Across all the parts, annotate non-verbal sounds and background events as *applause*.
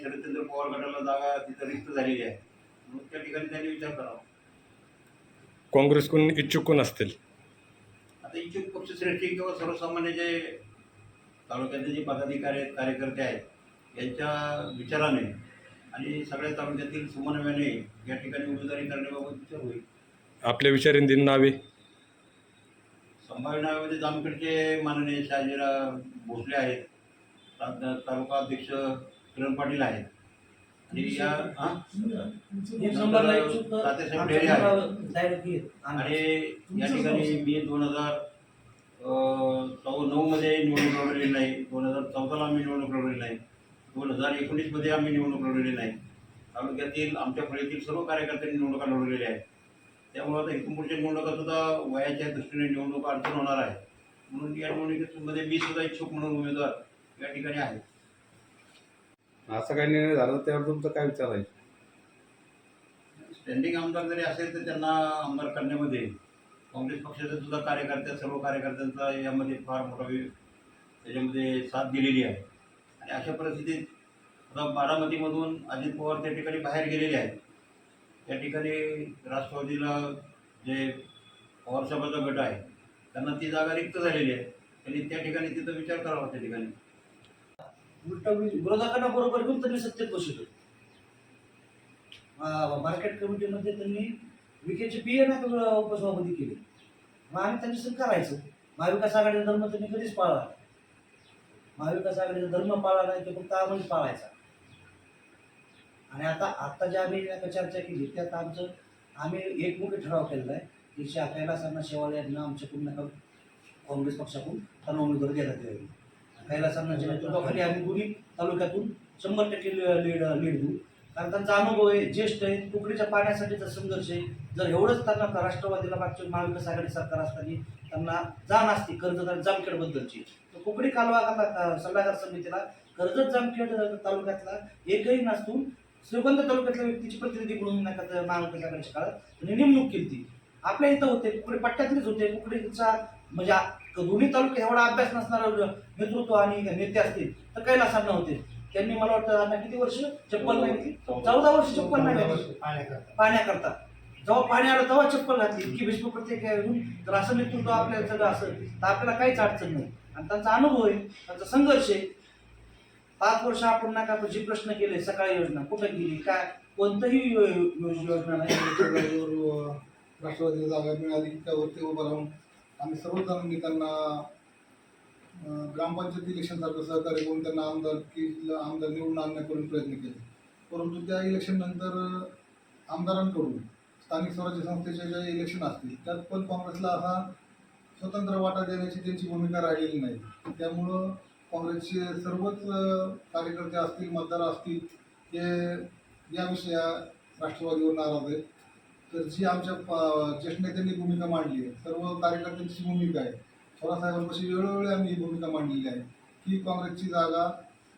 शरदचंद्र पवार गटाला जागा तिथं रिक्त झालेली आहे. म्हणून त्या ठिकाणी त्यांनी विचार करावा. काँग्रेसकडून इच्छुक कोण असतील? आता इच्छुक पक्षश्रेष्ठी किंवा सर्वसामान्य जे तालुक्यातले जे पदाधिकारी आहेत कार्यकर्ते आहेत यांच्या विचाराने आणि सगळ्या तालुक्यातील समन्वयाने या ठिकाणी उमेदवारी करण्याबाबत विचार होईल. आपल्या विचारांधीन नावे? संभाव्य जामखेडचे माननीय शहाजीराव भोसले आहेत. तालुका अध्यक्ष किरण पाटील आहेत. आणि या हां? तात्यासाहेब. आणि ठिकाणी मी दोन हजार चौ नऊमध्ये निवडणूक लढवलेली नाही. दोन हजार चौदाला आम्ही निवडणूक लढवलेली नाही. दोन हजार एकोणीसमध्ये आम्ही निवडणूक लढवलेली नाही. तालुक्यातील आमच्या फळीतील सर्व कार्यकर्त्यांनी निवडणुका लढवलेल्या आहेत. त्यामुळे आता इथून पुढच्या निवडणुका सुद्धा वयाच्या दृष्टीने निवडणूक अडचण होणार आहे. म्हणून या निवडणुकीमध्ये मी सुद्धा इच्छुक म्हणून उमेदवार या ठिकाणी आहे. असं काही निर्णय झाला त्यावर तुमचं काय विचार आहे? स्टँडिंग आमदार जरी असेल तर त्यांना आमदार करण्यामध्ये काँग्रेस पक्षाचे सुद्धा कार्यकर्ते सर्व कार्यकर्त्यांचा यामध्ये फार मोठा त्याच्यामध्ये साथ दिलेली आहे. आणि अशा परिस्थितीत आता बारामतीमधून अजित पवार त्या ठिकाणी बाहेर गेलेले आहेत. त्या ठिकाणी राष्ट्रवादीला जे पवारसाहेबांचा गट आहे त्यांना ती जागा रिक्त झालेली आहे. त्यांनी त्या ठिकाणी तिथं विचार करावा त्या ठिकाणी. उलट विरोधकांना बरोबर घेऊन त्यांनी सत्तेत बसवलं. मार्केट कमिटीमध्ये त्यांनी विकेचे पी एन उपसभापती केले. मग आम्ही त्यांच्यासोबत करायचं. महाविकास आघाडीचा धर्म त्यांनी कधीच पाळला महाविकास आघाडीचा धर्म पाळला नाही तो फक्त आम्हाला पाळायचा. आणि आता आता ज्या आम्ही चर्चा केली त्यात आमचं आम्ही एक मोठे ठराव केलेला आहे एकशे शा कैलासांना शेवाळे यांना आमच्याकडून काँग्रेस पक्षाकडून त्यांना उमेदवार देण्यात यावी कैलासांनाच्या म्हणजे नेतृत्वाखाली आम्ही दोन्ही तालुक्यातून शंभर टक्के लीड लीड देऊ. कारण त्यांचा अनुभव आहे ज्येष्ठ आहे तुकडीच्या पाण्यासाठीचा संघर्ष आहे. जर एवढंच त्यांना राष्ट्रवादीला मागच्या महाविकास आघाडी सरकार असताना त्यांना जाण असते कर्जत जामखेडबद्दलची तर कुकडी कालवा सल्लागार समितीला कर्जत जामखेड तालुक्यातला एकही नसून श्रीगंध तालुक्यातल्या व्यक्तीची प्रतिनिधी म्हणून नाही का महाविकास आघाडीच्या काळात त्यांनी नेमणूक केली ती आपल्या इथं होते कुकडे पट्ट्यातलेच होते. कुकडीचा म्हणजे दोन्ही तालुक्यात एवढा अभ्यास नसणारा नेतृत्व आणि नेते असतील तर कैलासांना होते. त्यांनी मला वाटतं किती वर्ष? चप्पल नाही चौदा वर्ष चप्पल नाही घातली पाण्याकरता जेव्हा पाणी आलं तेव्हा चप्पल घातली. इतकी भीष्म प्रत्येक तर असं नेतृत्व आपल्या सगळं असं तर आपल्याला काहीच अडचण नाही. आणि त्यांचा अनुभव आहे त्यांचा संघर्ष आहे. पाच वर्ष आपण नका जे प्रश्न केले सकाळी योजना कुठं गेली काय कोणतंही योजना नाही. *coughs* राष्ट्रवादीला जागा मिळाली त्यावरती उभं राहून आम्ही सर्वजणांनी त्यांना ग्रामपंचायत इलेक्शनसारखं सहकार्य करून त्यांना आमदार की आमदार निवडून आणण्याकडून प्रयत्न केले. परंतु त्या इलेक्शननंतर आमदारांकडून स्थानिक स्वराज्य संस्थेचे ज्या इलेक्शन असतील त्यात पण काँग्रेसला असा स्वतंत्र वाटा देण्याची त्यांची भूमिका राहिलेली नाही. त्यामुळं काँग्रेसचे सर्वच कार्यकर्ते असतील मतदार असतील हे या विषया राष्ट्रवादीवर नाराज आहेत. तर जी आमच्या ज्येष्ठ नेत्यांनी भूमिका मांडली आहे सर्व कार्यकर्त्यांची भूमिका आहे. थोरासाहेबांपाशी वेळोवेळी आम्ही ही भूमिका मांडलेली आहे. की काँग्रेसची जागा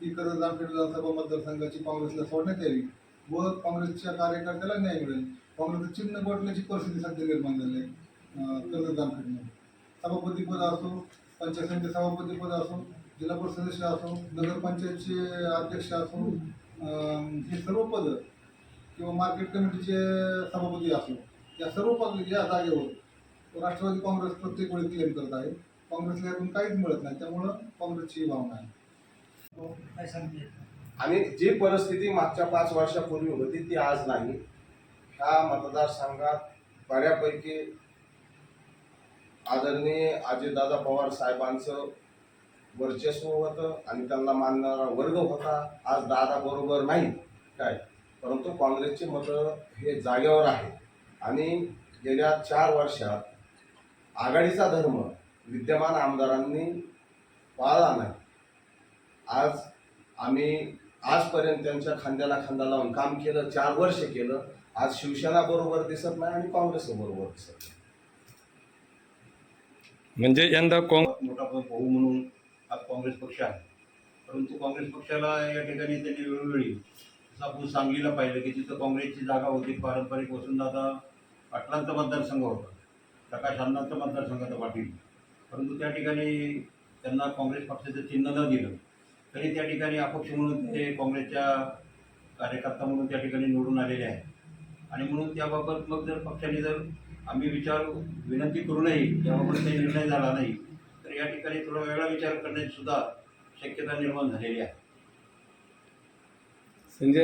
ही कर्ज जामखेड विधानसभा मतदारसंघाची काँग्रेसला सोडण्यात यावी व काँग्रेसच्या कार्यकर्त्याला न्याय मिळेल. काँग्रेसचं चिन्ह गोठण्याची परिस्थिती सध्या निर्माण झाली आहे अं, कर्जत सभापतीपद असो पंचायत समिती सभापतीपद असो जिल्हा परिषद सदस्य असो नगरपंचायतचे अध्यक्ष असो हे सर्व पदं किंवा मार्केट कमिटीचे सभापती असो या सर्व पद या जागेवर राष्ट्रवादी काँग्रेस प्रत्येक वेळी क्लेम करत आहे. काँग्रेसला यातून काहीच मिळत नाही. त्यामुळं काँग्रेसची ही भावना आहे. आणि जी परिस्थिती मागच्या पाच वर्षापूर्वी होती ती आज नाही. ह्या मतदारसंघात बऱ्यापैकी आदरणीय अजितदादा पवार साहेबांचं वर्चस्व होतं आणि त्यांना मानणारा वर्ग होता. आज दादा बरोबर नाही. काय? परंतु काँग्रेसची मतं हे जागेवर आहे आणि गेल्या चार वर्षात आघाडीचा धर्म विद्यमान आमदारांनी पाळला नाही. आज आम्ही आजपर्यंत त्यांच्या खांद्याला खांदा लावून काम केलं चार वर्ष केलं आज शिवसेना बरोबर दिसत नाही आणि काँग्रेस बरोबर दिसत नाही. म्हणजे यंदा काँग मोठा भाऊ म्हणून हा काँग्रेस पक्ष आहे. परंतु काँग्रेस पक्षाला या ठिकाणी त्यांनी वेळोवेळी जसं आपण सांगलीला पाहिलं की तिथं काँग्रेसची जागा होती पारंपरिक वसुंधरा पाटलांचा मतदारसंघ होता. प्रकाश अण्णांचा मतदारसंघाचा पाटील परंतु त्या ठिकाणी त्यांना काँग्रेस पक्षाचं चिन्ह न दिलं तरी त्या ठिकाणी अपक्ष म्हणून ते काँग्रेसच्या कार्यकर्ता म्हणून त्या ठिकाणी निवडून आलेले आहे आणि म्हणून त्याबाबत मग जर पक्षाने जर आम्ही विचार विनंती करूनही याबाबत काही निर्णय झाला नाही तर या ठिकाणी थोडा वेगळा विचार करण्याची सुद्धा शक्यता निर्माण झालेली आहे. संजय